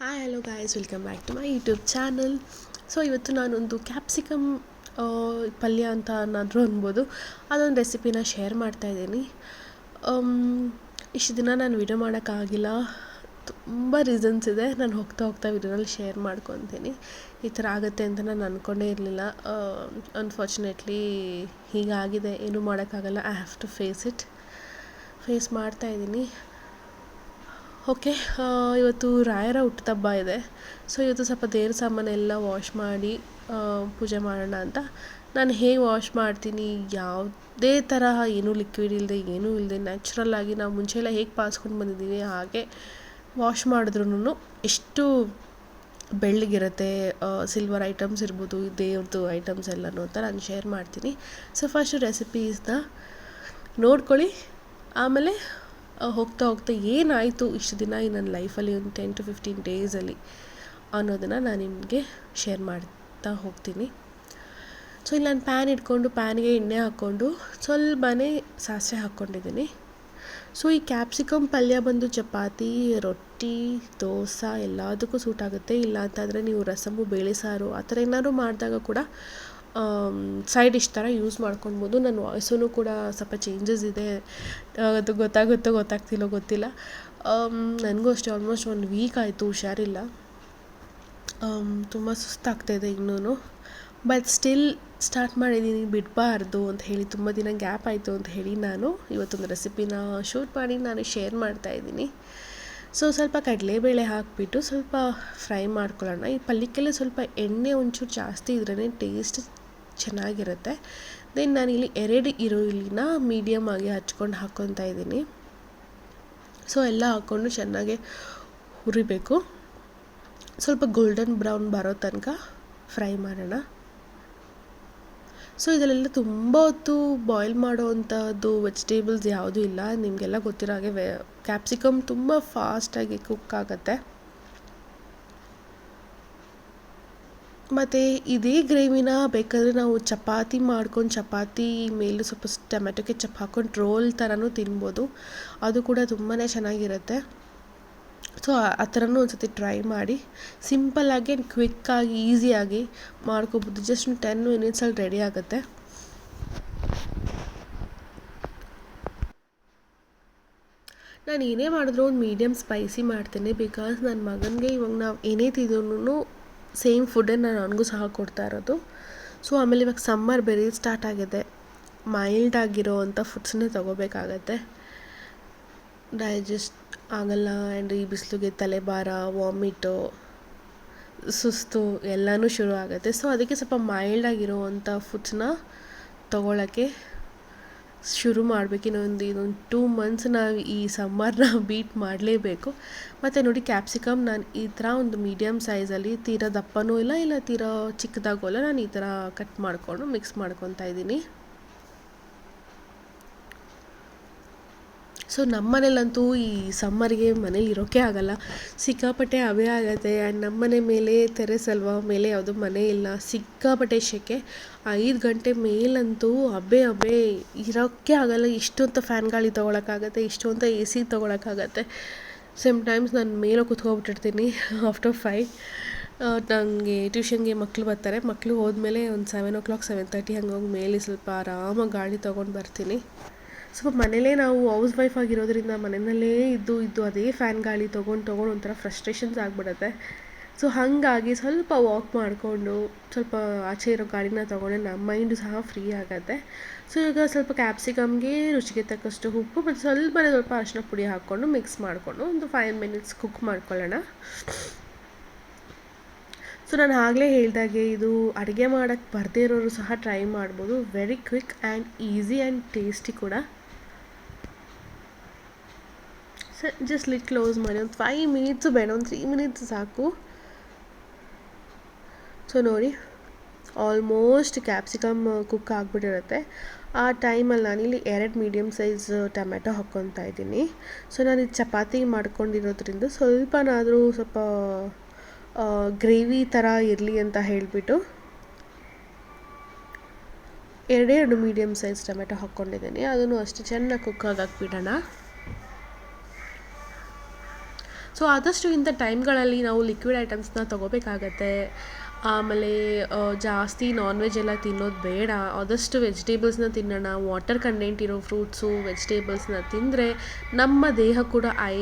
Hi hello guys welcome back to my YouTube channel so ಇವತ್ತು ನಾನೊಂದು capsicum ಪಲ್ಯ ಅಂತ ಏನಾದರೂ ಅನ್ಬೋದು. ಅದೊಂದು ರೆಸಿಪಿನ ಶೇರ್ ಮಾಡ್ತಾ ಇದ್ದೀನಿ. ಇಷ್ಟು ದಿನ ನಾನು ವಿಡಿಯೋ ಮಾಡೋಕ್ಕಾಗಿಲ್ಲ ತುಂಬ ರೀಸನ್ಸ್ ಇದೆ. ನಾನು ಹೋಗ್ತಾ ಹೋಗ್ತಾ ವಿಡಿಯೋನಲ್ಲಿ ಶೇರ್ ಮಾಡ್ಕೊತೀನಿ. ಈ ಥರ ಆಗುತ್ತೆ ಅಂತ ನಾನು ಅಂದ್ಕೊಂಡೇ ಇರಲಿಲ್ಲ. ಅನ್ಫಾರ್ಚುನೇಟ್ಲಿ ಹೀಗಾಗಿದೆ. ಏನೂ ಮಾಡೋಕ್ಕಾಗಲ್ಲ I have to face it face ಮಾಡ್ತಾಯಿದ್ದೀನಿ ಓಕೆ ಇವತ್ತು ರಾಯರ ಹುಟ್ಟುಹಬ್ಬ ಇದೆ. ಸೊ ಇವತ್ತು ಸ್ವಲ್ಪ ದೇವ್ರ ಸಾಮಾನೆಲ್ಲ ವಾಶ್ ಮಾಡಿ ಪೂಜೆ ಮಾಡೋಣ ಅಂತ. ನಾನು ಹೇಗೆ ವಾಶ್ ಮಾಡ್ತೀನಿ, ಯಾವುದೇ ತರಹ ಏನೂ ಲಿಕ್ವಿಡ್ ಇಲ್ಲದೆ ಏನೂ ಇಲ್ಲದೆ ನ್ಯಾಚುರಲ್ ಆಗಿ ನಾವು ಮುಂಚೆಲ್ಲ ಹೇಗೆ ಪಾಸ್ಕೊಂಡು ಬಂದಿದ್ದೀವಿ, ಹಾಗೆ ವಾಶ್ ಮಾಡಿದ್ರೂ ಎಷ್ಟು ಬೆಳ್ಳಗಿರುತ್ತೆ ಸಿಲ್ವರ್ ಐಟಮ್ಸ್ ಇರ್ಬೋದು, ದೇವ್ರದ್ದು ಐಟಮ್ಸ್ ಎಲ್ಲನೂ ಅಂತ ನಾನು ಶೇರ್ ಮಾಡ್ತೀನಿ. ಸೊ ಫಸ್ಟ್ ರೆಸಿಪೀಸ್ನ ನೋಡ್ಕೊಳ್ಳಿ. ಆಮೇಲೆ ಹೋಗ್ತಾ ಹೋಗ್ತಾ ಏನಾಯಿತು ಇಷ್ಟು ದಿನ ಈ ನನ್ನ ಲೈಫಲ್ಲಿ ಒಂದು ಟೆನ್ ಟು ಫಿಫ್ಟೀನ್ ಡೇಸಲ್ಲಿ ಅನ್ನೋದನ್ನು ನಾನು ನಿಮಗೆ ಶೇರ್ ಮಾಡ್ತಾ ಹೋಗ್ತೀನಿ. ಸೊ, ಇಲ್ಲಿ ನಾನು ಪ್ಯಾನ್ ಇಟ್ಕೊಂಡು ಪ್ಯಾನ್ಗೆ ಎಣ್ಣೆ ಹಾಕ್ಕೊಂಡು ಸ್ವಲ್ಪನೇ ಸಾಸಿವೆ ಹಾಕ್ಕೊಂಡಿದ್ದೀನಿ. ಸೊ, ಈ ಕ್ಯಾಪ್ಸಿಕಮ್ ಪಲ್ಯ ಬಂದು ಚಪಾತಿ, ರೊಟ್ಟಿ, ದೋಸೆ ಎಲ್ಲದಕ್ಕೂ ಸೂಟ್ ಆಗುತ್ತೆ. ಇಲ್ಲ ಅಂತಂದರೆ ನೀವು ರಸಮು, ಬೇಳೆ ಸಾರು ಆ ಥರ ಏನಾದ್ರು ಮಾಡಿದಾಗ ಕೂಡ ಸೈಡ್ ಡಿಶ್ ಥರ ಯೂಸ್ ಮಾಡ್ಕೊಬೋದು ನನ್ನ ವಾಯ್ಸೂ ಕೂಡ ಸ್ವಲ್ಪ ಚೇಂಜಸ್ ಇದೆ. ಅದು ಗೊತ್ತಾಗುತ್ತೋ ಗೊತ್ತಾಗ್ತಿಲ್ಲೋ ಗೊತ್ತಿಲ್ಲ. ನನಗೂ ಅಷ್ಟೇ ಆಲ್ಮೋಸ್ಟ್ ಒಂದು ವೀಕ್ ಆಯಿತು ಹುಷಾರಿಲ್ಲ. ತುಂಬ ಸುಸ್ತಾಗ್ತಾಯಿದೆ ಇನ್ನೂ ಬಟ್ ಸ್ಟಿಲ್ ಸ್ಟಾರ್ಟ್ ಮಾಡಿದ್ದೀನಿ ಬಿಡಬಾರ್ದು ಅಂತ ಹೇಳಿ, ತುಂಬ ದಿನ ಗ್ಯಾಪ್ ಆಯಿತು ಅಂತ ಹೇಳಿ ನಾನು ಇವತ್ತೊಂದು ರೆಸಿಪಿನ ಶೂಟ್ ಮಾಡಿ ನಾನು ಶೇರ್ ಮಾಡ್ತಾ ಇದ್ದೀನಿ. ಸೊ ಸ್ವಲ್ಪ ಕಡಲೆಬೇಳೆ ಹಾಕಿಬಿಟ್ಟು ಸ್ವಲ್ಪ ಫ್ರೈ ಮಾಡ್ಕೊಳ್ಳೋಣ. ಈ ಪಲ್ಯಕ್ಕೆಲ್ಲ ಸ್ವಲ್ಪ ಎಣ್ಣೆ ಒಂಚೂರು ಜಾಸ್ತಿ ಇದ್ರೇ ಟೇಸ್ಟ್ ಚೆನ್ನಾಗಿರುತ್ತೆ. ದೆನ್ ನಾನಿಲ್ಲಿ ಎರಡು ಈರುಳ್ಳಿನ ಮೀಡಿಯಮ್ ಆಗಿ ಹಚ್ಕೊಂಡು ಹಾಕ್ಕೊತಾ ಇದ್ದೀನಿ. ಸೊ ಎಲ್ಲ ಹಾಕ್ಕೊಂಡು ಚೆನ್ನಾಗಿ ಹುರಿಬೇಕು. ಸ್ವಲ್ಪ ಗೋಲ್ಡನ್ ಬ್ರೌನ್ ಬರೋ ತನಕ ಫ್ರೈ ಮಾಡೋಣ. ಸೊ ಇದರಲ್ಲೆಲ್ಲ ತುಂಬ ಹೊತ್ತು ಬಾಯ್ಲ್ ಮಾಡೋ ಅಂಥದ್ದು ವೆಜಿಟೇಬಲ್ಸ್ ಯಾವುದೂ ಇಲ್ಲ. ನಿಮಗೆಲ್ಲ ಗೊತ್ತಿರೋ ಹಾಗೆ ವೆ ಕ್ಯಾಪ್ಸಿಕಮ್ ತುಂಬ ಫಾಸ್ಟಾಗಿ ಕುಕ್ ಆಗುತ್ತೆ. ಮತ್ತು ಇದೇ ಗ್ರೇವಿನ ಬೇಕಾದರೆ ನಾವು ಚಪಾತಿ ಮಾಡ್ಕೊಂಡು ಚಪಾತಿ ಮೇಲೂ ಸ್ವಲ್ಪ ಟೊಮೆಟೊ ಕೆಚಪ್ ಹಾಕ್ಕೊಂಡು ರೋಲ್ ಥರನೂ ತಿನ್ಬೋದು. ಅದು ಕೂಡ ತುಂಬಾ ಚೆನ್ನಾಗಿರುತ್ತೆ. ಸೊ ಆ ಥರನೂ ಒಂದು ಸತಿ ಟ್ರೈ ಮಾಡಿ. ಸಿಂಪಲ್ಲಾಗಿ ಆ್ಯಂಡ್ ಕ್ವಿಕ್ಕಾಗಿ ಈಸಿಯಾಗಿ ಮಾಡ್ಕೊಬೋದು. ಜಸ್ಟ್ ಟೆನ್ ಮಿನಿಟ್ಸಲ್ಲಿ ರೆಡಿ ಆಗುತ್ತೆ. ನಾನು ಏನೇ ಮಾಡಿದ್ರು ಒಂದು ಮೀಡಿಯಮ್ ಸ್ಪೈಸಿ ಮಾಡ್ತೇನೆ ಬಿಕಾಸ್ ನನ್ನ ಮಗನಿಗೆ ಇವಾಗ ನಾವು ಏನೇ ತಿಂದ್ರೂ ಸೇಮ್ ಫುಡ್ಡೇ ನಾನು ಅವನಿಗೂ ಸಹ ಕೊಡ್ತಾ ಇರೋದು. ಸೊ ಆಮೇಲೆ ಇವಾಗ ಸಮ್ಮರ್ ಬೇರೆ ಸ್ಟಾರ್ಟ್ ಆಗಿದೆ. ಮೈಲ್ಡ್ ಆಗಿರೋ ಅಂಥ ಫುಡ್ಸನ್ನೇ ತೊಗೋಬೇಕಾಗತ್ತೆ. ಡೈಜೆಸ್ಟ್ ಆಗಲ್ಲ ಆ್ಯಂಡ್ ಈ ಬಿಸಿಲಿಗೆ ತಲೆಭಾರ ವಾಮಿಟು ಸುಸ್ತು ಎಲ್ಲನೂ ಶುರು ಆಗುತ್ತೆ ಸೊ ಅದಕ್ಕೆ ಸ್ವಲ್ಪ ಮೈಲ್ಡ್ ಅಂಥ ಫುಡ್ಸ್ನ ತೊಗೊಳಕ್ಕೆ ಶುರು ಮಾಡಬೇಕು. ಇನ್ನೊಂದು ಇನ್ನೊಂದು ಟೂ ಮಂತ್ಸ್ ನಾವು ಈ ಸಮ್ಮರ್ನ ಬೀಟ್ ಮಾಡಲೇಬೇಕು. ಮತ್ತು ನೋಡಿ ಕ್ಯಾಪ್ಸಿಕಮ್ ನಾನು ಈ ಥರ ಒಂದು ಮೀಡಿಯಮ್ ಸೈಜಲ್ಲಿ ತೀರಾ ದಪ್ಪನೂ ಇಲ್ಲ ಇಲ್ಲ ತೀರಾ ಚಿಕ್ಕದಾಗೂ ಇಲ್ಲ ನಾನು ಈ ಥರ ಕಟ್ ಮಾಡಿಕೊಂಡು ಮಿಕ್ಸ್ ಮಾಡ್ಕೊತಾ ಇದ್ದೀನಿ. ಸೊ ನಮ್ಮ ಮನೇಲಂತೂ ಈ ಸಮ್ಮರ್ಗೆ ಮನೇಲಿ ಇರೋಕ್ಕೆ ಆಗಲ್ಲ. ಸಿಕ್ಕಾಪಟ್ಟೆ ಹಬೆ ಆಗುತ್ತೆ. ಆ್ಯಂಡ್ ನಮ್ಮ ಮನೆ ಮೇಲೆ ತೆರೆಸಲ್ವಾ ಮೇಲೆ ಯಾವುದೂ ಮನೆ ಇಲ್ಲ. ಸಿಕ್ಕಾಪಟ್ಟೆ ಶೆಕೆ. ಐದು ಗಂಟೆ ಮೇಲಂತೂ ಹಬೆ ಹಬೆ ಇರೋಕ್ಕೆ ಆಗಲ್ಲ. ಇಷ್ಟು ಅಂತ ಫ್ಯಾನ್ ಗಾಳಿ ತೊಗೊಳಕ್ಕಾಗತ್ತೆ. ಅಂತ ಎ ಸಿ ತೊಗೊಳಕ್ಕಾಗತ್ತೆ. ಸೇಮ್ ಟೈಮ್ಸ್ ನಾನು ಮೇಲೆ ಕೂತ್ಕೊಬಿಟ್ಟಿರ್ತೀನಿ ಆಫ್ಟರ್ ಫೈವ್. ನನಗೆ ಟ್ಯೂಷನ್ಗೆ ಮಕ್ಕಳು ಬರ್ತಾರೆ. ಮಕ್ಕಳು ಹೋದ್ಮೇಲೆ ಒಂದು seven o'clock seven thirty ಹಂಗೆ ಹೋಗಿ ಮೇಲೆ ಸ್ವಲ್ಪ ಆರಾಮಾಗಿ ಗಾಳಿ ತೊಗೊಂಡು ಬರ್ತೀನಿ. ಸ್ವಲ್ಪ ಮನೇಲೇ ನಾವು ಹೌಸ್ ವೈಫ್ ಆಗಿರೋದ್ರಿಂದ ಮನೆಯಲ್ಲೇ ಇದ್ದು ಇದ್ದು ಅದೇ ಫ್ಯಾನ್ ಗಾಳಿ ತೊಗೊಂಡು ತೊಗೊಂಡು ಒಂಥರ ಫ್ರಸ್ಟ್ರೇಷನ್ಸ್ ಆಗಿಬಿಡತ್ತೆ. ಸೊ ಹಾಗಾಗಿ ಸ್ವಲ್ಪ ವಾಕ್ ಮಾಡಿಕೊಂಡು, ಸ್ವಲ್ಪ ಆಚೆ ಇರೋ ಗಾಳಿನ ತೊಗೊಂಡು ನಮ್ಮ ಮೈಂಡು ಸಹ ಫ್ರೀ ಆಗುತ್ತೆ. ಸೊ ಇವಾಗ ಸ್ವಲ್ಪ ಕ್ಯಾಪ್ಸಿಕಮ್ಗೆ ರುಚಿಗೆ ತಕ್ಕಷ್ಟು ಉಪ್ಪು ಮತ್ತು ಸ್ವಲ್ಪ ಸ್ವಲ್ಪ ಅರಿಶಿನ ಪುಡಿ ಹಾಕ್ಕೊಂಡು ಮಿಕ್ಸ್ ಮಾಡಿಕೊಂಡು ಒಂದು ಫೈವ್ ಮಿನಿಟ್ಸ್ ಕುಕ್ ಮಾಡ್ಕೊಳ್ಳೋಣ. ಸೊ ನಾನು ಆಗಲೇ ಹೇಳಿದಾಗೆ ಇದು ಅಡುಗೆ ಮಾಡೋಕ್ಕೆ ಬರದೇ ಇರೋರು ಸಹ ಟ್ರೈ ಮಾಡ್ಬೋದು. Very quick and easy and tasty ಕೂಡ. ಸ ಜಸ್ಟ್ ಲಿಟ್ ಕ್ಲೋಸ್ ಮಾಡಿ ಒಂದು ಫೈವ್ ಮಿನಿಟ್ಸು ಬೇಡ ಒಂದು ತ್ರೀ ಮಿನಿಟ್ಸ್ ಸಾಕು ಸೊ ನೋಡಿ ಆಲ್ಮೋಸ್ಟ್ ಕ್ಯಾಪ್ಸಿಕಮ್ ಕುಕ್ ಆಗಿಬಿಟ್ಟಿರುತ್ತೆ. ಆ ಟೈಮಲ್ಲಿ ನಾನಿಲ್ಲಿ ಎರಡು ಮೀಡಿಯಮ್ ಸೈಜ್ ಟೊಮೆಟೊ ಹಾಕ್ಕೊತಾ ಇದ್ದೀನಿ. ಸೊ ನಾನು ಇದು ಚಪಾತಿ ಮಾಡ್ಕೊಂಡಿರೋದ್ರಿಂದ ಸ್ವಲ್ಪನಾದರೂ ಸ್ವಲ್ಪ ಗ್ರೇವಿ ಥರ ಇರಲಿ ಅಂತ ಹೇಳಿಬಿಟ್ಟು ಎರಡೇ ಎರಡು ಮೀಡಿಯಮ್ ಸೈಜ್ ಟೊಮೆಟೊ ಹಾಕ್ಕೊಂಡಿದ್ದೀನಿ. ಅದನ್ನು ಅಷ್ಟು ಚೆನ್ನಾಗಿ ಕುಕ್ ಆಗಕ್ಕೆ ಬಿಡೋಣ ಸೊ ಆದಷ್ಟು ಇಂಥ ಟೈಮ್ಗಳಲ್ಲಿ ನಾವು ಲಿಕ್ವಿಡ್ ಐಟಮ್ಸ್ನ ತೊಗೋಬೇಕಾಗತ್ತೆ. ಆಮೇಲೆ ಜಾಸ್ತಿ ನಾನ್ ವೆಜ್ ಎಲ್ಲ ತಿನ್ನೋದು ಬೇಡ. ಆದಷ್ಟು ವೆಜಿಟೇಬಲ್ಸ್ನ ತಿನ್ನೋಣ. ವಾಟರ್ ಕಂಟೆಂಟ್ ಇರೋ ಫ್ರೂಟ್ಸು ವೆಜಿಟೇಬಲ್ಸ್ನ ತಿಂದರೆ ನಮ್ಮ ದೇಹ ಕೂಡ ಐ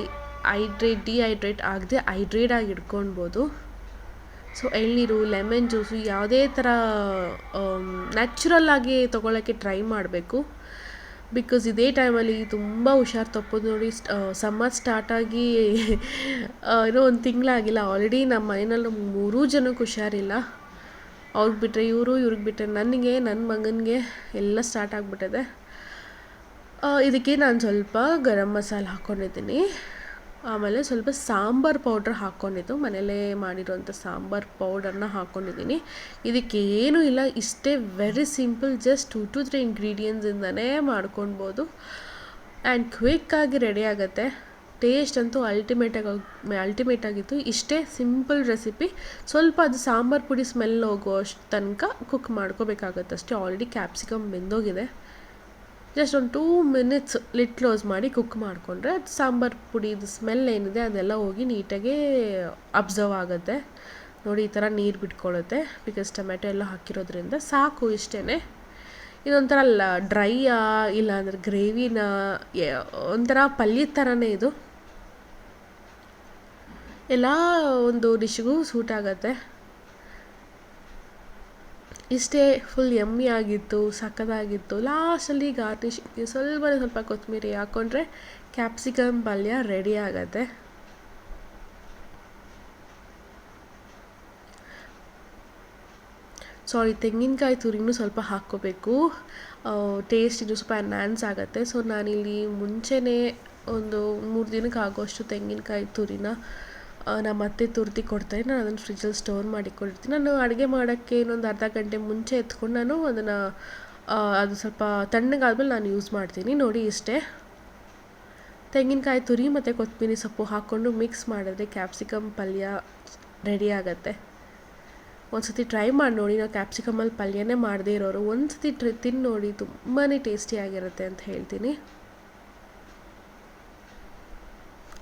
ಹೈಡ್ರೇಟ್ ಡಿಹೈಡ್ರೇಟ್ ಆಗದೆ ಹೈಡ್ರೇಟ್ ಆಗಿ ಇಟ್ಕೊಳ್ಬೋದು ಸೊ ಎಳ್ನೀರು ಲೆಮನ್ ಜ್ಯೂಸು ಯಾವುದೇ ಥರ ನ್ಯಾಚುರಲ್ ಆಗಿ ತೊಗೊಳಕ್ಕೆ ಟ್ರೈ ಮಾಡಬೇಕು. ಬಿಕಾಸ್ ಇದೇ ಟೈಮಲ್ಲಿ ತುಂಬ ಹುಷಾರು ತಪ್ಪೋದು ನೋಡಿ ಸಮ್ಮರ್ ಸ್ಟಾರ್ಟಾಗಿ ಏನೋ ಒಂದು ತಿಂಗಳಾಗಿಲ್ಲ ಆಲ್ರೆಡಿ ನಮ್ಮ ಮನೆಯಲ್ಲಿ ಮೂರೂ ಜನಕ್ಕೆ ಹುಷಾರಿಲ್ಲ. ಅವ್ರಿಗೆ ಬಿಟ್ಟರೆ ಇವರು, ಇವ್ರಿಗೆ ಬಿಟ್ಟರೆ ನನಗೆ ನನ್ನ ಮಗನಿಗೆ ಎಲ್ಲ ಸ್ಟಾರ್ಟ್ ಆಗಿಬಿಟ್ಟಿದೆ. ಇದಕ್ಕೆ ನಾನು ಸ್ವಲ್ಪ ಗರಂ ಮಸಾಲೆ ಹಾಕ್ಕೊಂಡಿದ್ದೀನಿ ಆಮೇಲೆ ಸ್ವಲ್ಪ ಸಾಂಬಾರ್ ಪೌಡ್ರ್ ಹಾಕ್ಕೊಂಡಿದ್ದು ಮನೆಯಲ್ಲೇ ಮಾಡಿರೋಂಥ ಸಾಂಬಾರ್ ಪೌಡರ್ನ ಹಾಕ್ಕೊಂಡಿದ್ದೀನಿ ಇದಕ್ಕೇನೂ ಇಲ್ಲ, ಇಷ್ಟೇ very simple just two to three ಇಂಗ್ರೀಡಿಯೆಂಟ್ಸಿಂದನೇ ಮಾಡ್ಕೊಳ್ಬೋದು. ಆ್ಯಂಡ್ ಕ್ವಿಕ್ಕಾಗಿ ರೆಡಿ ಆಗುತ್ತೆ. ಟೇಸ್ಟ್ ಅಂತೂ ಅಲ್ಟಿಮೇಟಾಗಿ ಅಲ್ಟಿಮೇಟ್ ಆಗಿತ್ತು. ಇಷ್ಟೇ ಸಿಂಪಲ್ ರೆಸಿಪಿ ಸ್ವಲ್ಪ ಅದು ಸಾಂಬಾರು ಪುಡಿ ಸ್ಮೆಲ್ ಹೋಗೋ ಅಷ್ಟು ತನಕ ಕುಕ್ ಮಾಡ್ಕೋಬೇಕಾಗತ್ತೆ ಅಷ್ಟೇ ಆಲ್ರೆಡಿ ಕ್ಯಾಪ್ಸಿಕಮ್ ಬೆಂದೋಗಿದೆ. ಜಸ್ಟ್ ಒಂದು ಟೂ ಮಿನಿಟ್ಸ್ ಲಿಟ್ ಕ್ಲೋಸ್ ಮಾಡಿ ಕುಕ್ ಮಾಡಿಕೊಂಡ್ರೆ ಸಾಂಬಾರು ಪುಡಿದು ಸ್ಮೆಲ್ ಏನಿದೆ ಅದೆಲ್ಲ ಹೋಗಿ ನೀಟಾಗಿ ಅಬ್ಸರ್ವ್ ಆಗುತ್ತೆ. ನೋಡಿ ಈ ಥರ ನೀರು ಬಿಟ್ಕೊಳ್ಳುತ್ತೆ ಬಿಕಾಸ್ ಟೊಮೆಟೊ ಎಲ್ಲ ಹಾಕಿರೋದ್ರಿಂದ ಸಾಕು ಇಷ್ಟೇ ಇದೊಂಥರ ಲ, ಡ್ರೈಯಾ ಇಲ್ಲ ಅಂದರೆ ಗ್ರೇವಿನ ಒಂಥರ ಪಲ್ಯದ ಥರನೇ ಇದು. ಎಲ್ಲ ಒಂದು ಡಿಶ್ಗೂ ಸೂಟ್ ಆಗುತ್ತೆ. ಇಷ್ಟೇ ಫುಲ್ ಯಮ್ಮಿ ಆಗಿತ್ತು ಸಕ್ಕತ್ತಾಗಿತ್ತು ಲಾಸ್ಟಲ್ಲಿ ಗಾರ್ನಿಶ್ ಸ್ವಲ್ಪ ಸ್ವಲ್ಪ ಕೊತ್ತಂಬರಿ ಹಾಕ್ಕೊಂಡ್ರೆ ಕ್ಯಾಪ್ಸಿಕಮ್ ಪಲ್ಯ ರೆಡಿ ಆಗತ್ತೆ. ಸಾರಿ ತೆಂಗಿನಕಾಯಿ ತುರಿನೂ ಸ್ವಲ್ಪ ಹಾಕ್ಕೋಬೇಕು. ಟೇಸ್ಟ್ ಇದು ಸ್ವಲ್ಪ ಎನ್ಹಾನ್ಸ್ ಆಗುತ್ತೆ. ಸೊ ನಾನಿಲ್ಲಿ ಮುಂಚೆನೇ ಒಂದು ಮೂರು ದಿನಕ್ಕೆ ಆಗೋಷ್ಟು ತೆಂಗಿನಕಾಯಿ ತುರಿನ ನಮ್ಮ ಅತ್ತೆ ತುರ್ತಿ ಕೊಡ್ತಾರೆ ನಾನು ಅದನ್ನು ಫ್ರಿಜ್ಜಲ್ಲಿ ಸ್ಟೋರ್ ಮಾಡಿ ಕೊಡ್ತೀನಿ ನಾನು ಅಡುಗೆ ಮಾಡೋಕ್ಕೆ ಇನ್ನೊಂದು ಅರ್ಧ ಗಂಟೆ ಮುಂಚೆ ಎತ್ಕೊಂಡು ನಾನು ಅದನ್ನು ಅದು ಸ್ವಲ್ಪ ತಣ್ಣಗಾದ್ಮೇಲೆ ನಾನು ಯೂಸ್ ಮಾಡ್ತೀನಿ. ನೋಡಿ ಇಷ್ಟೇ. ತೆಂಗಿನಕಾಯಿ ತುರಿ ಮತ್ತು ಕೊತ್ತಂಬರಿ ಸೊಪ್ಪು ಹಾಕ್ಕೊಂಡು ಮಿಕ್ಸ್ ಮಾಡಿದ್ರೆ ಕ್ಯಾಪ್ಸಿಕಮ್ ಪಲ್ಯ ರೆಡಿ ಆಗುತ್ತೆ. ಒಂದು ಸತಿ ಟ್ರೈ ಮಾಡಿ ನೋಡಿ. ನಾವು ಕ್ಯಾಪ್ಸಿಕಮಲ್ಲಿ ಪಲ್ಯನೇ ಮಾಡದೇ ಇರೋರು ಒಂದು ಸತಿ ಟ್ರೈ ತಿಂದು ನೋಡಿ ತುಂಬಾ ಟೇಸ್ಟಿಯಾಗಿರುತ್ತೆ ಅಂತ ಹೇಳ್ತೀನಿ.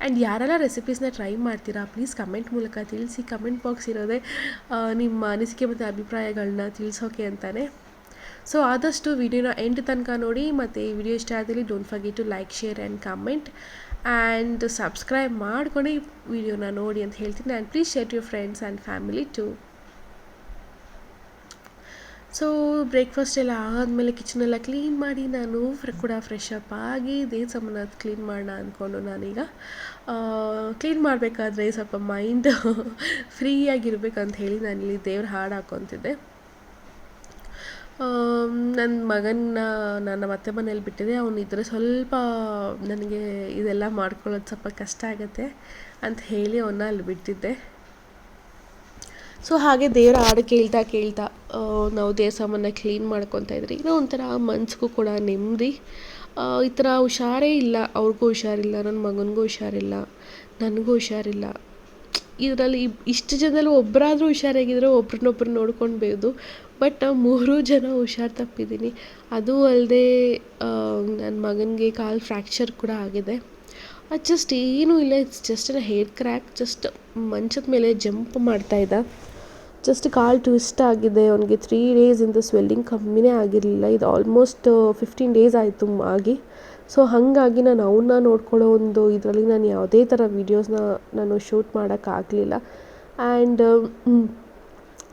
ಆ್ಯಂಡ್ ಯಾರೆಲ್ಲ ರೆಸಿಪೀಸ್ನ ಟ್ರೈ ಮಾಡ್ತೀರಾ, ಪ್ಲೀಸ್ ಕಮೆಂಟ್ ಮೂಲಕ ತಿಳಿಸಿ. ಕಮೆಂಟ್ ಬಾಕ್ಸ್ ಇರೋದೇ ನಿಮ್ಮ ಅನಿಸಿಕೆ ಮತ್ತು ಅಭಿಪ್ರಾಯಗಳನ್ನ ತಿಳಿಸೋಕೆ ಅಂತಾನೆ. ಸೊ, ಆದಷ್ಟು ವಿಡಿಯೋನ ಎಂಡ್ ತನಕ ನೋಡಿ, ಮತ್ತು ಈ ವಿಡಿಯೋ ಇಷ್ಟ ಆದಲ್ಲಿ don't forget to like share and comment and subscribe ಮಾಡ್ಕೊಂಡು ಈ ವಿಡಿಯೋನ ನೋಡಿ ಅಂತ ಹೇಳ್ತೀನಿ. And please share to friends and family to so breakfast ಎಲ್ಲ ಆದಮೇಲೆ ಕಿಚನೆಲ್ಲ ಕ್ಲೀನ್ ಮಾಡಿ ನಾನು ಫ್ರೆ ಕೂಡ ಫ್ರೆಶ್ ಅಪ್ ಆಗಿ ದೇಹ ಅದು ಕ್ಲೀನ್ ಮಾಡೋಣ ಅಂದ್ಕೊಂಡು ನಾನೀಗ ಕ್ಲೀನ್ ಮಾಡಬೇಕಾದ್ರೆ ಸ್ವಲ್ಪ ಮೈಂಡ್ ಫ್ರೀಯಾಗಿರ್ಬೇಕಂತ ಹೇಳಿ ನಾನಿಲ್ಲಿ ದೇವ್ರ ಹಾಡು ಹಾಕ್ಕೊತಿದ್ದೆ ನನ್ನ ಮಗನ ನನ್ನ ಮತ್ತೆ ಮನೇಲಿ ಬಿಟ್ಟಿದೆ ಅವನಿದ್ದರೆ ಸ್ವಲ್ಪ ನನಗೆ ಇದೆಲ್ಲ ಮಾಡ್ಕೊಳ್ಳೋದು ಸ್ವಲ್ಪ ಕಷ್ಟ ಆಗುತ್ತೆ ಅಂತ ಹೇಳಿ ಅವನ್ನ ಅಲ್ಲಿ ಬಿಟ್ಟಿದ್ದೆ. ಸೊ ಹಾಗೆ ದೇವರ ಹಾಡು ಕೇಳ್ತಾ ಕೇಳ್ತಾ ನಾವು ದೇವಸ್ಥಾನವನ್ನು ಕ್ಲೀನ್ ಮಾಡ್ಕೊತಾ ಇದ್ರಿ. ಏನೋ ಒಂಥರ ಮನ್ಸಿಗೂ ಕೂಡ ನೆಮ್ಮದಿ. ಈ ಥರ ಹುಷಾರೇ ಇಲ್ಲ. ಅವ್ರಿಗೂ ಹುಷಾರಿಲ್ಲ ನನ್ನ ಮಗನಿಗೂ ಹುಷಾರಿಲ್ಲ, ನನಗೂ ಹುಷಾರಿಲ್ಲ. ಇದರಲ್ಲಿ ಇಷ್ಟು ಜನದಲ್ಲಿ ಒಬ್ಬರಾದರೂ ಹುಷಾರಾಗಿದ್ದರೆ ಒಬ್ರನ್ನೊಬ್ರು ನೋಡ್ಕೊಳ್ಬೋದು ಬಟ್ ನಾವು ಮೂರೂ ಜನ ಹುಷಾರು ತಪ್ಪಿದ್ದೀನಿ ಅದು ಅಲ್ಲದೆ ನನ್ನ ಮಗನಿಗೆ ಕಾಲು ಫ್ರ್ಯಾಕ್ಚರ್ ಕೂಡ ಆಗಿದೆ. ಅದು ಜಸ್ಟ್ ಏನೂ ಇಲ್ಲ. It's just hair crack just ಮಂಚದ ಮೇಲೆ ಜಂಪ್ ಮಾಡ್ತಾ ಇದ್ದ. ಜಸ್ಟ್ ಕಾಲು ಟ್ವಿಸ್ಟ್ ಆಗಿದೆ, ಅವನಿಗೆ ತ್ರೀ ಇಂದ ಸ್ವೆಲ್ಲಿಂಗ್ ಕಮ್ಮಿನೇ ಆಗಿರಲಿಲ್ಲ. ಇದು ಆಲ್ಮೋಸ್ಟ್ ಫಿಫ್ಟೀನ್ ಡೇಸ್ ಆಯಿತು ಆಗಿ. ಸೊ ಹಾಗಾಗಿ ನಾನು ಅವನ್ನ ನೋಡ್ಕೊಳ್ಳೋ ಒಂದು ಇದರಲ್ಲಿ ನಾನು ಯಾವುದೇ ಥರ ವೀಡಿಯೋಸ್ನ ನಾನು ಶೂಟ್ ಮಾಡೋಕ್ಕಾಗಲಿಲ್ಲ ಆ್ಯಂಡ್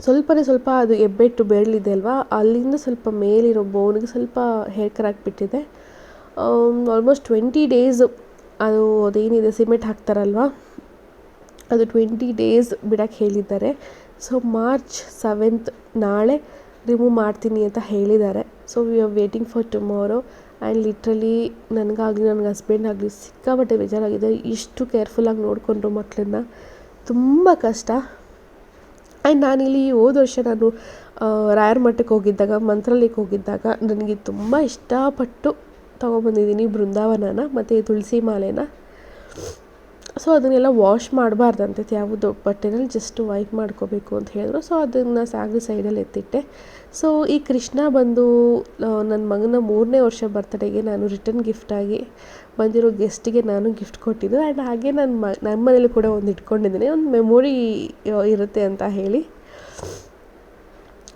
ಸ್ವಲ್ಪನೇ ಸ್ವಲ್ಪ ಅದು ಎಬ್ಬೆಟ್ಟು ಬೆರಳಿದೆ ಅಲ್ವಾ? ಅಲ್ಲಿಂದ ಸ್ವಲ್ಪ ಮೇಲಿರೋ ಬೋನಿಗೆ ಸ್ವಲ್ಪ ಹೇರ್ ಕ್ರ್ಯಾಕ್ ಬಿಟ್ಟಿದೆ ಆಲ್ಮೋಸ್ಟ್ ಟ್ವೆಂಟಿ ಡೇಸ್ ಅದು ಅದೇನಿದೆ, ಸಿಮೆಂಟ್ ಹಾಕ್ತಾರಲ್ವಾ? ಅದು ಟ್ವೆಂಟಿ ಡೇಸ್ ಬಿಡೋಕ್ಕೆ ಹೇಳಿದ್ದಾರೆ. ಸೊ ಮಾರ್ಚ್ ಸೆವೆಂತ್ ನಾಳೆ ರಿಮೂವ್ ಮಾಡ್ತೀನಿ ಅಂತ ಹೇಳಿದ್ದಾರೆ. So we are waiting for tomorrow and literally ನನಗಾಗಲಿ ನನ್ನ ಹಸ್ಬೆಂಡ್ ಆಗಲಿ ಸಿಕ್ಕಾಪಟ್ಟೆ ಬೇಜಾರಾಗಿದೆ. ಇಷ್ಟು ಕೇರ್ಫುಲ್ಲಾಗಿ ನೋಡಿಕೊಂಡ್ರು ಮಕ್ಕಳನ್ನ ತುಂಬ ಕಷ್ಟ. ಆ್ಯಂಡ್ ನಾನಿಲ್ಲಿ ಹೋದ ವರ್ಷ ನಾನು ರಾಯರ್ ಮಠಕ್ಕೆ ಹೋಗಿದ್ದಾಗ, ಮಂತ್ರಾಲಯಕ್ಕೆ ಹೋಗಿದ್ದಾಗ ನನಗೆ ತುಂಬ ಇಷ್ಟಪಟ್ಟು ತೊಗೊಬಂದಿದ್ದೀನಿ ಬೃಂದಾವನನ ಮತ್ತು ತುಳಸಿ ಮಾಲೆನ. ಸೊ ಅದನ್ನೆಲ್ಲ ವಾಶ್ ಮಾಡಬಾರ್ದಂತೆ ಯಾವುದು ಬಟ್ಟೆನಲ್ಲಿ ಜಸ್ಟ್ ವೈಪ್ ಮಾಡ್ಕೋಬೇಕು ಅಂತ ಹೇಳಿದ್ರು. ಸೊ ಅದನ್ನು ಸಾಗರ ಸೈಡಲ್ಲಿ ಎತ್ತಿಟ್ಟೆ. ಸೊ ಈ ಕೃಷ್ಣ ಬಂದು ನನ್ನ ಮಗನ ಮೂರನೇ ವರ್ಷ ಬರ್ತಡೇಗೆ ನಾನು ರಿಟರ್ನ್ ಗಿಫ್ಟಾಗಿ ಬಂದಿರೋ ಗೆಸ್ಟಿಗೆ ನಾನು ಗಿಫ್ಟ್ ಕೊಟ್ಟಿದ್ದು. ಆ್ಯಂಡ್ ಹಾಗೆ ನನ್ನ ಮ ನನ್ನ ಮನೇಲಿ ಕೂಡ ಒಂದು ಇಟ್ಕೊಂಡಿದ್ದೀನಿ. ಒಂದು ಮೆಮೊರಿ ಇರುತ್ತೆ ಅಂತ ಹೇಳಿ.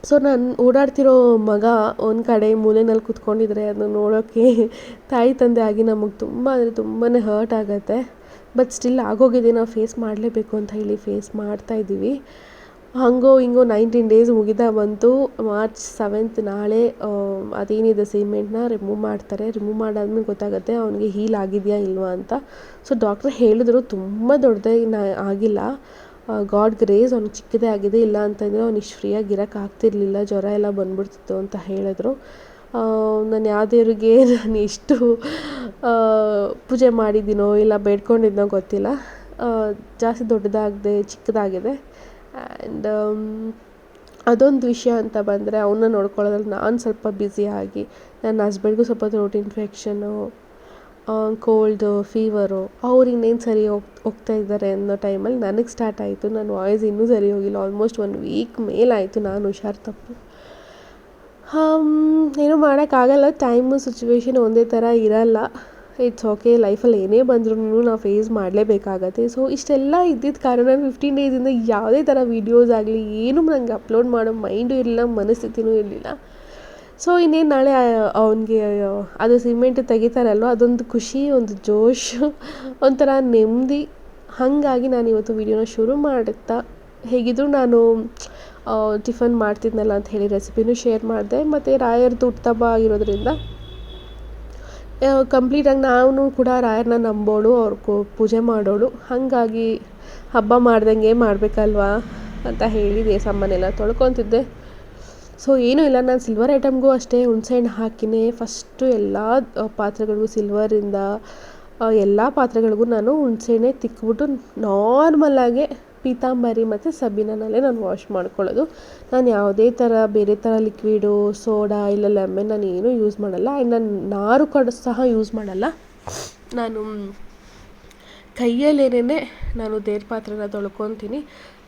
ಸೊ ನಾನು ಓಡಾಡ್ತಿರೋ ಮಗ ಒಂದು ಕಡೆ ಮೂಲೆಯಲ್ಲಿ ಕೂತ್ಕೊಂಡಿದ್ರೆ ಅದನ್ನ ನೋಡೋಕ್ಕೆ ತಾಯಿ ತಂದೆ ಆಗಿ ನಮಗೆ ತುಂಬ ಅಂದರೆ ತುಂಬಾ ಹರ್ಟ್ ಆಗುತ್ತೆ. ಬಟ್ ಸ್ಟಿಲ್ ಆಗೋಗಿದೆ ನಾವು ಫೇಸ್ ಮಾಡಲೇಬೇಕು ಅಂತ ಹೇಳಿ ಫೇಸ್ ಮಾಡ್ತಾ ಇದ್ದೀವಿ. ಹಾಗೋ ಹಿಂಗೋ ನೈನ್ಟೀನ್ ಡೇಸ್ ಮುಗಿದ ಬಂತು. ಮಾರ್ಚ್ ಸೆವೆಂತ್ ನಾಳೆ ಅದೇನಿದೆ ಸಿಮೆಂಟ್ನ ರಿಮೂವ್ ಮಾಡ್ತಾರೆ. ರಿಮೂವ್ ಮಾಡಾದ್ಮೇಲೆ ಗೊತ್ತಾಗುತ್ತೆ ಅವನಿಗೆ ಹೀಲ್ ಆಗಿದೆಯಾ ಇಲ್ವಾ ಅಂತ. ಸೊ ಡಾಕ್ಟ್ರ್ ಹೇಳಿದ್ರು ತುಂಬ ದೊಡ್ಡದಾಗಿ ನಾ ಆಗಿಲ್ಲ. ಗಾಡ್ ಗ್ರೇಸ್ ಅವ್ನಿಗೆ ಚಿಕ್ಕದೇ ಆಗಿದೆ, ಇಲ್ಲ ಅಂತಂದರೆ ಅವ್ನು ಇಷ್ಟು ಫ್ರೀಯಾಗಿ ಇರೋಕೆ ಆಗ್ತಿರ್ಲಿಲ್ಲ. ಜ್ವರ ಎಲ್ಲ ಬಂದ್ಬಿಡ್ತಿತ್ತು ಅಂತ ಹೇಳಿದ್ರು. ನಾನು ಯಾವ ದೇವರಿಗೆ ನಾನು ಎಷ್ಟು ಪೂಜೆ ಮಾಡಿದ್ದೀನೋ ಇಲ್ಲ ಬೇಡ್ಕೊಂಡಿದ್ನೋ ಗೊತ್ತಿಲ್ಲ. ಜಾಸ್ತಿ ದೊಡ್ಡದಾಗದೆ ಚಿಕ್ಕದಾಗಿದೆ. ಆ್ಯಂಡ್ ಅದೊಂದು ವಿಷಯ ಅಂತ ಬಂದರೆ ಅವನ್ನ ನೋಡ್ಕೊಳ್ಳೋದ್ರಲ್ಲಿ ನಾನು ಸ್ವಲ್ಪ ಬ್ಯುಸಿಯಾಗಿ ನನ್ನ ಹಸ್ಬೆಂಡ್ಗೂ ಸ್ವಲ್ಪ ಥ್ರೋಟ್ ಇನ್ಫೆಕ್ಷನು ಕೋಲ್ಡು ಫೀವರು ಅವ್ರು ಇನ್ನೇನು ಸರಿ ಹೋಗ್, ಹೋಗ್ತಾ ಇದ್ದಾರೆ ಅನ್ನೋ ಟೈಮಲ್ಲಿ ನನಗೆ ಸ್ಟಾರ್ಟ್ ಆಯಿತು. ನನ್ನ ವಾಯ್ಸ್ ಇನ್ನೂ ಸರಿ ಹೋಗಿಲ್ಲ. ಆಲ್ಮೋಸ್ಟ್ ಒನ್ ವೀಕ್ ಮೇಲಾಯಿತು. ನಾನು ಹುಷಾರು ತಪ್ಪು. ಏನೂ ಮಾಡೋಕ್ಕಾಗಲ್ಲ. ಟೈಮು ಸಿಚುವೇಶನ್ ಒಂದೇ ಥರ ಇರಲ್ಲ. ಇಟ್ಸ್ ಓಕೆ ಲೈಫಲ್ಲಿ ಏನೇ ಬಂದ್ರೂ ನಾವು ಫೇಸ್ ಮಾಡಲೇಬೇಕಾಗತ್ತೆ. ಸೊ ಇಷ್ಟೆಲ್ಲ ಇದ್ದಿದ್ದ ಕಾರಣ ಫಿಫ್ಟೀನ್ ಡೇಸಿಂದ ಯಾವುದೇ ಥರ ವೀಡಿಯೋಸ್ ಆಗಲಿ, ಏನೂ ನನಗೆ ಅಪ್ಲೋಡ್ ಮಾಡೋ ಮೈಂಡು ಇರಲಿಲ್ಲ, ಮನಸ್ಥಿತಿನೂ ಇರಲಿಲ್ಲ. ಸೊ ಇನ್ನೇನು ನಾಳೆ ಅವನಿಗೆ ಅದು ಸಿಮೆಂಟ್ ತೆಗಿತಾರಲ್ವ, ಅದೊಂದು ಖುಷಿ, ಒಂದು ಜೋಶ್, ಒಂಥರ ನೆಮ್ಮದಿ. ಹಾಗಾಗಿ ನಾನು ಇವತ್ತು ವೀಡಿಯೋನ ಶುರು ಮಾಡುತ್ತಾ ಹೇಗಿದ್ದರೂ ನಾನು ಟಿಫನ್ ಮಾಡ್ತಿದ್ನಲ್ಲ ಅಂತ ಹೇಳಿ ರೆಸಿಪಿನೂ ಶೇರ್ ಮಾಡಿದೆ. ಮತ್ತು ರಾಯರ್ದು ಉತ್ತಬ್ಬ ಆಗಿರೋದ್ರಿಂದ ಕಂಪ್ಲೀಟಾಗಿ ನಾನು ಕೂಡ ರಾಯರನ್ನ ನಂಬೋಳು, ಅವ್ರ ಪೂಜೆ ಮಾಡೋಳು. ಹಾಗಾಗಿ ಹಬ್ಬ ಮಾಡ್ದಂಗೆ ಮಾಡಬೇಕಲ್ವಾ ಅಂತ ಹೇಳಿ ದೇಸಮ್ಮನೆಲ್ಲ ತೊಳ್ಕೊತಿದ್ದೆ. ಸೊ, ಏನೂ ಇಲ್ಲ. ನಾನು ಸಿಲ್ವರ್ ಐಟಮ್ಗೂ ಅಷ್ಟೇ ಹುಣ್ಸೆಹಣ್ಣು ಹಾಕಿನೇ ಫಸ್ಟು ಎಲ್ಲ ಪಾತ್ರೆಗಳಿಗೂ ಸಿಲ್ವರಿಂದ ಎಲ್ಲ ಪಾತ್ರೆಗಳಿಗೂ ನಾನು ಹುಣ್ಸೆಹಣ್ಣೆ ತಿಕ್ಬಿಟ್ಟು ನಾರ್ಮಲಾಗೆ ಪೀತಾಂಬರಿ ಮತ್ತು ಸಬೀನಲ್ಲೇ ನಾನು ವಾಶ್ ಮಾಡ್ಕೊಳ್ಳೋದು. ನಾನು ಯಾವುದೇ ಥರ ಬೇರೆ ಥರ ಲಿಕ್ವಿಡು ಸೋಡಾ ಇಲ್ಲ ಲೆಮನ್ ನಾನು ಏನೂ ಯೂಸ್ ಮಾಡಲ್ಲ. ಆ್ಯಂಡ್ ನಾನು ನಾರು ಕೂಡ ಸಹ ಯೂಸ್ ಮಾಡಲ್ಲ. ನಾನು ಕೈಯಲ್ಲೇನೇ ನಾನು ದೇವ್ರ ಪಾತ್ರೆನ ತೊಳ್ಕೊತೀನಿ.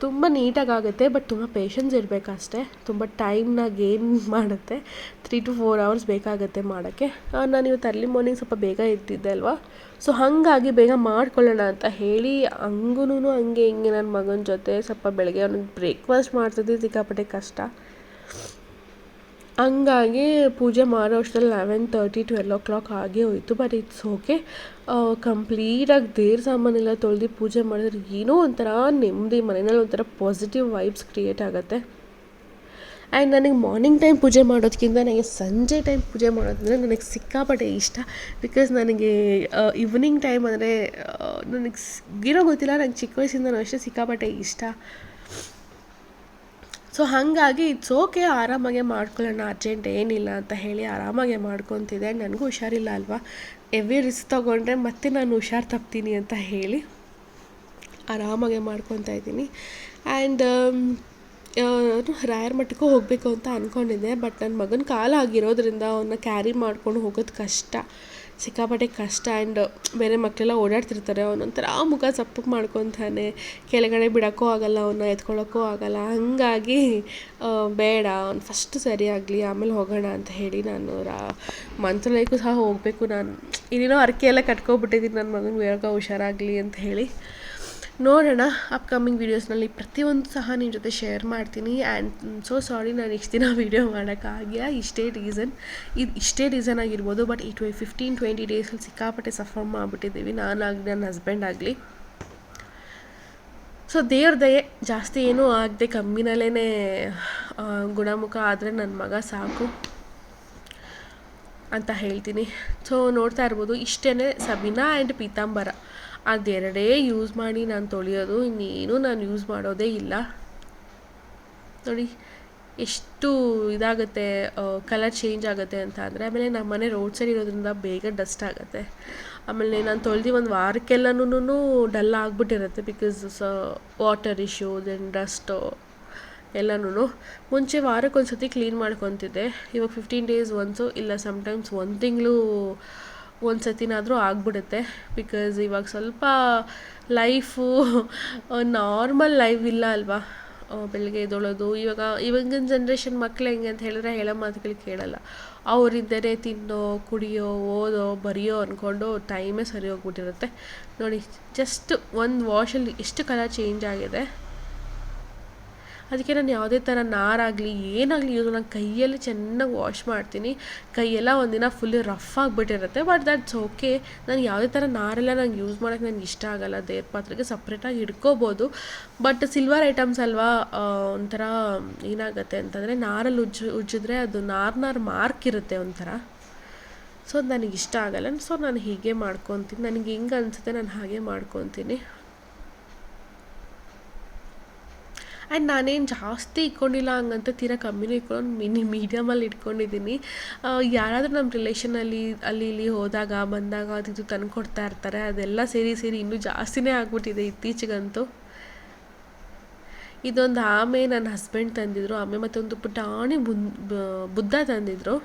ತುಂಬ ನೀಟಾಗಾಗುತ್ತೆ ಬಟ್ ತುಂಬ ಪೇಷನ್ಸ್ ಇರಬೇಕಷ್ಟೆ. ತುಂಬ ಟೈಮ್ನ ಗೇನ್ ಮಾಡುತ್ತೆ. ತ್ರೀ ಟು ಫೋರ್ ಅವರ್ಸ್ ಬೇಕಾಗುತ್ತೆ ಮಾಡೋಕ್ಕೆ. ನಾನು ಇವತ್ತು ಅರ್ಲಿ ಮಾರ್ನಿಂಗ್ ಸ್ವಲ್ಪ ಬೇಗ ಇರ್ತಿದ್ದೆ ಅಲ್ವಾ? ಸೊ ಹಾಗಾಗಿ ಬೇಗ ಮಾಡ್ಕೊಳ್ಳೋಣ ಅಂತ ಹೇಳಿ ಹಂಗೂ ಹಂಗೆ ಹಿಂಗೆ ನನ್ನ ಮಗನ ಜೊತೆ ಸ್ವಲ್ಪ ಬೆಳಗ್ಗೆ ಅವ್ನಿಗೆ ಬ್ರೇಕ್ಫಾಸ್ಟ್ ಮಾಡ್ತಿದ್ದೆ, ಸಿಕ್ಕಾಪಟ್ಟೆ ಕಷ್ಟ. ಹಂಗಾಗಿ ಪೂಜೆ ಮಾಡೋ ಅಷ್ಟರಲ್ಲಿ eleven thirty, twelve o'clock ಆಗೇ ಹೋಯಿತು ಬಟ್ ಇಟ್ಸ್ ಓಕೆ ಕಂಪ್ಲೀಟಾಗಿ ದೇವ್ರ ಸಾಮಾನೆಲ್ಲ ತೊಳೆದು ಪೂಜೆ ಮಾಡಿದ್ರೆ ಏನೋ ಒಂಥರ ನೆಮ್ಮದಿ, ಮನೆಯಲ್ಲಿ ಒಂಥರ ಪಾಸಿಟಿವ್ ವೈಬ್ಸ್ ಕ್ರಿಯೇಟ್ ಆಗುತ್ತೆ. ಆ್ಯಂಡ್ ನನಗೆ ಮಾರ್ನಿಂಗ್ ಟೈಮ್ ಪೂಜೆ ಮಾಡೋದಕ್ಕಿಂತ ನನಗೆ ಸಂಜೆ ಟೈಮ್ ಪೂಜೆ ಮಾಡೋದಂದರೆ ನನಗೆ ಸಿಕ್ಕಾಪಟ್ಟೆ ಇಷ್ಟ. ಬಿಕಾಸ್ ನನಗೆ ಈವ್ನಿಂಗ್ ಟೈಮ್ ಅಂದರೆ ನನಗೆ ಏನೋ ಗೊತ್ತಿಲ್ಲ, ನಂಗೆ ಚಿಕ್ಕ ವಯಸ್ಸಿಂದನೂ ಅಷ್ಟೇ ಸಿಕ್ಕಾಪಟ್ಟೆ ಇಷ್ಟ. ಸೊ ಹಾಗಾಗಿ ಇಟ್ಸ್ ಓಕೆ ಆರಾಮಾಗೆ ಮಾಡ್ಕೊಳ್ಳೋಣ. ಅರ್ಜೆಂಟ್ ಏನಿಲ್ಲ ಅಂತ ಹೇಳಿ ಆರಾಮಾಗೆ ಮಾಡ್ಕೊತಿದ್ದೆ. ನನಗೂ ಹುಷಾರಿಲ್ಲ ಅಲ್ವಾ? ಎವಿ ರಿಸ್ಕ್ ತೊಗೊಂಡ್ರೆ ಮತ್ತೆ ನಾನು ಹುಷಾರು ತಪ್ತೀನಿ ಅಂತ ಹೇಳಿ ಆರಾಮಾಗೆ ಮಾಡ್ಕೊತಾ ಇದ್ದೀನಿ. ಆ್ಯಂಡ್ ರಾಯರ್ ಮಠಕ್ಕೂ ಹೋಗಬೇಕು ಅಂತ ಅಂದ್ಕೊಂಡಿದ್ದೆ ಬಟ್ ನನ್ನ ಮಗನ ಕಾಲ ಆಗಿರೋದ್ರಿಂದ ಅವನ್ನ ಕ್ಯಾರಿ ಮಾಡ್ಕೊಂಡು ಹೋಗೋದು ಕಷ್ಟ. ಸಿಕ್ಕಾಪಟ್ಟೆ ಕಷ್ಟ ಆ್ಯಂಡ್ ಬೇರೆ ಮಕ್ಕಳೆಲ್ಲ ಓಡಾಡ್ತಿರ್ತಾರೆ. ಅವನೊಂಥರ ಮುಖ ಸಪ್ಪಗೆ ಮಾಡ್ಕೊತಾನೆ. ಕೆಳಗಡೆ ಬಿಡೋಕ್ಕೂ ಆಗಲ್ಲ ಅವನ್ನ ಎತ್ಕೊಳ್ಳೋಕ್ಕೂ ಆಗಲ್ಲ. ಹಾಗಾಗಿ ಬೇಡ. ಅವ್ನು ಫಸ್ಟ್ ಸರಿ ಆಗಲಿ, ಆಮೇಲೆ ಹೋಗೋಣ ಅಂತ ಹೇಳಿ ನಾನು ರಾ, ಮಂತ್ರಾಲಯಕ್ಕೂ ಸಹ ಹೋಗಬೇಕು. ನಾನು, ಇನ್ನೇನೋ ಅರಕೆ ಎಲ್ಲ ಕಟ್ಕೊಬಿಟ್ಟಿದ್ದೀನಿ ನನ್ನ ಮಗನಿಗೆ ಬೇಗ ಹುಷಾರಾಗಲಿ ಅಂತ ಹೇಳಿ. ನೋಡೋಣ ಅಪ್ಕಮಿಂಗ್ ವೀಡಿಯೋಸ್ನಲ್ಲಿ ಪ್ರತಿಯೊಂದು ಸಹ ನಿಮ್ಮ ಜೊತೆ ಶೇರ್ ಮಾಡ್ತೀನಿ. ಆ್ಯಂಡ್ ಸೊ ಸಾರಿ ನಾನು ಇಷ್ಟು ದಿನ ವೀಡಿಯೋ ಮಾಡೋಕ್ಕಾಗ್ಯ ಇಷ್ಟೇ ರೀಸನ್ ಇದು ಇಷ್ಟೇ ರೀಸನ್ ಆಗಿರ್ಬೋದು ಬಟ್ ಈ ಟ್ವೆ ಫಿಫ್ಟೀನ್ ಟ್ವೆಂಟಿ ಡೇಸಲ್ಲಿ ಸಿಕ್ಕಾಪಟ್ಟೆ ಸಫರ್ ಮಾಡಿಬಿಟ್ಟಿದ್ದೀವಿ. ನಾನಾಗಲಿ ನನ್ನ ಹಸ್ಬೆಂಡ್ ಆಗಲಿ. ಸೊ ದೇವ್ರ ದಯೆ ಜಾಸ್ತಿ ಏನೂ ಆಗದೆ ಕಮ್ಮಿನಲ್ಲೇ ಗುಣಮುಖ ಆದರೆ ನನ್ನ ಮಗ ಸಾಕು ಅಂತ ಹೇಳ್ತೀನಿ. ಸೊ ನೋಡ್ತಾ ಇರ್ಬೋದು. ಇಷ್ಟೇ ಸಬೀನಾ ಆ್ಯಂಡ್ ಪೀತಾಂಬರ. ಅದೆರಡೇ ಯೂಸ್ ಮಾಡಿ ನಾನು ತೊಳೆಯೋದು, ಇನ್ನೇನು ನಾನು ಯೂಸ್ ಮಾಡೋದೇ ಇಲ್ಲ. ನೋಡಿ, ಎಷ್ಟು ಇದಾಗುತ್ತೆ ಕಲರ್ ಚೇಂಜ್ ಆಗುತ್ತೆ ಅಂತ ಅಂದರೆ, ಆಮೇಲೆ ನಮ್ಮ ಮನೆ ರೋಡ್ ಸೈಡ್ ಇರೋದ್ರಿಂದ ಬೇಗ ಡಸ್ಟ್ ಆಗುತ್ತೆ. ಆಮೇಲೆ ನಾನು ತೊಳೆದು ಒಂದು ವಾರಕ್ಕೆಲ್ಲನೂ dull ಆಗಿಬಿಟ್ಟಿರುತ್ತೆ because water issue then dust ಎಲ್ಲನೂ ಮುಂಚೆ ವಾರಕ್ಕೊಂದು ಸತಿ ಕ್ಲೀನ್ ಮಾಡ್ಕೊತಿದ್ದೆ. ಇವಾಗ ಫಿಫ್ಟೀನ್ ಡೇಸ್ ಒನ್ಸು ಇಲ್ಲ ಸಮ್ಟೈಮ್ಸ್ ಒಂದು ತಿಂಗಳು ಒಂದು ಸತಿನಾದರೂ ಆಗಿಬಿಡುತ್ತೆ. ಬಿಕಾಸ್ ಇವಾಗ ಸ್ವಲ್ಪ ಲೈಫು ನಾರ್ಮಲ್ ಲೈಫ್ ಇಲ್ಲ ಅಲ್ವಾ? ಬೆಳಗ್ಗೆ ಎದ್ದೊಳೋದು. ಇವಾಗ, ಇವಾಗಿನ ಜನ್ರೇಷನ್ ಮಕ್ಕಳು ಹೆಂಗೆ ಅಂತ ಹೇಳಿದ್ರೆ ಹೇಳೋ ಮಾತುಗಳು ಕೇಳಲ್ಲ. ಅವರಿದ್ದರೆ ತಿನ್ನೋ, ಕುಡಿಯೋ, ಓದೋ, ಬರೆಯೋ ಅಂದ್ಕೊಂಡು ಟೈಮೇ ಸರಿ ಹೋಗ್ಬಿಟ್ಟಿರುತ್ತೆ. ನೋಡಿ ಜಸ್ಟ್ ಒಂದು ವಾಶಲ್ಲಿ ಎಷ್ಟು ಕಲರ್ ಚೇಂಜ್ ಆಗಿದೆ. ಅದಕ್ಕೆ ನಾನು ಯಾವುದೇ ಥರ ನಾರಾಗಲಿ, ಏನಾಗಲಿ ಯೂಸ್ ನಾನು ಕೈಯಲ್ಲಿ ಚೆನ್ನಾಗಿ ವಾಶ್ ಮಾಡ್ತೀನಿ. ಕೈಯೆಲ್ಲ ಒಂದಿನ ಫುಲ್ ರಫ್ ಆಗಿಬಿಟ್ಟಿರುತ್ತೆ ಬಟ್ ದಟ್ಸ್ ಓಕೆ ನಾನು ಯಾವುದೇ ಥರ ನಾರೆಲ್ಲ ನಂಗೆ ಯೂಸ್ ಮಾಡೋಕ್ಕೆ ನನಗೆ ಇಷ್ಟ ಆಗಲ್ಲ. ದೇವ್ರ ಪಾತ್ರೆಗೆ ಸಪ್ರೇಟಾಗಿ ಇಟ್ಕೋಬೋದು ಬಟ್ ಸಿಲ್ವರ್ ಐಟಮ್ಸ್ ಅಲ್ವಾ ಒಂಥರ ಏನಾಗುತ್ತೆ ಅಂತಂದರೆ ನಾರಲ್ಲಿ ಉಜ್ಜು, ಉಜ್ಜಿದ್ರೆ ಅದು ನಾರು ನಾರು ಮಾರ್ಕ್ ಇರುತ್ತೆ ಒಂಥರ. ಸೊ ಅದು ನನಗೆ ಇಷ್ಟ ಆಗಲ್ಲ. ಸೊ ನಾನು ಹೀಗೆ ಮಾಡ್ಕೊತೀನಿ. ನನಗೆ ಹೆಂಗೆ ಅನಿಸುತ್ತೆ, ನಾನು ಹಾಗೆ ಮಾಡ್ಕೊತೀನಿ. ಆ್ಯಂಡ್ ನಾನೇನು ಜಾಸ್ತಿ ಇಟ್ಕೊಂಡಿಲ್ಲ ಹಂಗಂತ ತೀರಾ ಕಮ್ಮಿನೂ ಇಟ್ಕೊಂಡು ಮಿನಿ ಮೀಡಿಯಮಲ್ಲಿ ಇಟ್ಕೊಂಡಿದ್ದೀನಿ. ಯಾರಾದರೂ ನಮ್ಮ ರಿಲೇಷನಲ್ಲಿ ಅಲ್ಲಿ ಇಲ್ಲಿ ಹೋದಾಗ, ಬಂದಾಗ ಅದು ಇದು ತಂದು ಕೊಡ್ತಾ ಇರ್ತಾರೆ. ಅದೆಲ್ಲ ಸೇರಿ ಸೇರಿ ಇನ್ನೂ ಜಾಸ್ತಿನೇ ಆಗ್ಬಿಟ್ಟಿದೆ ಇತ್ತೀಚೆಗಂತೂ. ಇದೊಂದು ಆಮೆ ನನ್ನ ಹಸ್ಬೆಂಡ್ ತಂದಿದ್ರು. ಆಮೆ ಮತ್ತು ಒಂದು ಪುಟಾಣಿ ಬುದ್ಧ ತಂದಿದ್ರು.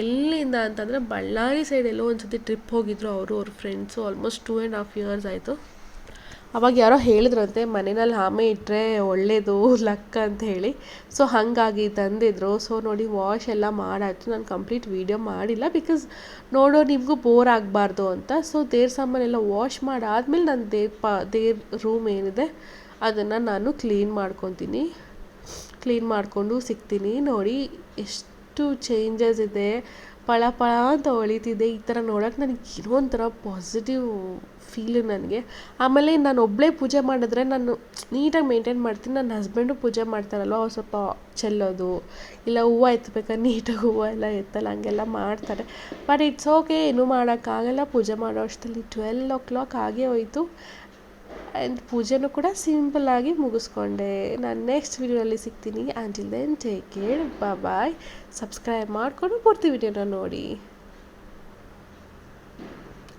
ಎಲ್ಲಿಂದ ಅಂತಂದರೆ ಬಳ್ಳಾರಿ ಸೈಡ್ ಎಲ್ಲೋ ಒಂದು ಸತಿ ಟ್ರಿಪ್ ಹೋಗಿದ್ರು ಅವರು, ಅವ್ರ friends almost two and half years ಆಯಿತು. ಅವಾಗ ಯಾರೋ ಹೇಳಿದ್ರಂತೆ ಮನೆಯಲ್ಲಿ ಆಮೆ ಇಟ್ಟರೆ ಒಳ್ಳೆಯದು ಲಕ್ ಅಂತ ಹೇಳಿ. ಸೊ ಹಾಗಾಗಿ ತಂದಿದ್ರು. ಸೊ ನೋಡಿ ವಾಶ್ ಎಲ್ಲ ಮಾಡಾಯಿತು. ನಾನು ಕಂಪ್ಲೀಟ್ ವೀಡಿಯೋ ಮಾಡಿಲ್ಲ ಬಿಕಾಸ್ ನೋಡೋ ನಿಮಗೂ ಬೋರ್ ಆಗಬಾರ್ದು ಅಂತ. ಸೊ ದೇವ್ರ ಸಾಮಾನೆಲ್ಲ ವಾಶ್ ಮಾಡಾದ್ಮೇಲೆ ನಾನು ದೇವ್ರ ಪಾ, ದೇವ್ರ ರೂಮ್ ಏನಿದೆ, ಅದನ್ನು ನಾನು ಕ್ಲೀನ್ ಮಾಡ್ಕೊತೀನಿ. ಕ್ಲೀನ್ ಮಾಡಿಕೊಂಡು ಸಿಗ್ತೀನಿ. ನೋಡಿ, ಎಷ್ಟು ಚೇಂಜಸ್ ಇದೆ. ಪಳ ಪಳ ಅಂತ ಹೊಳಿತಿದೆ. ಈ ಥರ ನೋಡೋಕೆ ನನಗೆ ಏನೋ ಒಂಥರ ಪಾಸಿಟಿವ್ ಫೀಲು ನನಗೆ. ಆಮೇಲೆ ನಾನು ಒಬ್ಬಳೇ ಪೂಜೆ ಮಾಡಿದ್ರೆ ನಾನು ನೀಟಾಗಿ ಮೇಂಟೈನ್ ಮಾಡ್ತೀನಿ. ನನ್ನ ಹಸ್ಬೆಂಡು ಪೂಜೆ ಮಾಡ್ತಾರಲ್ವ, ಅವ್ರು ಸ್ವಲ್ಪ ಚೆಲ್ಲೋದು, ಇಲ್ಲ ಹೂವು ಎತ್ತಬೇಕಾದ್ರೆ ನೀಟಾಗಿ ಹೂವು ಎಲ್ಲ ಎತ್ತಲ್ಲ, ಹಂಗೆಲ್ಲ ಮಾಡ್ತಾರೆ. ಬಟ್ ಇಟ್ಸ್ ಓಕೆ ಏನೂ ಮಾಡೋಕ್ಕಾಗಲ್ಲ. ಪೂಜೆ ಮಾಡೋ ಅಷ್ಟರಲ್ಲಿ ಟ್ವೆಲ್ ಓ ಕ್ಲಾಕ್ ಆಗೇ ಹೋಯಿತು. ಆ್ಯಂಡ್ ಪೂಜೆನೂ ಕೂಡ ಸಿಂಪಲ್ಲಾಗಿ ಮುಗಿಸ್ಕೊಂಡೆ. ನಾನು ನೆಕ್ಸ್ಟ್ ವೀಡಿಯೋದಲ್ಲಿ ಸಿಗ್ತೀನಿ. Until then take care bye subscribe ಮಾಡಿಕೊಂಡು ಪೂರ್ತಿ ವೀಡಿಯೋನ ನೋಡಿ.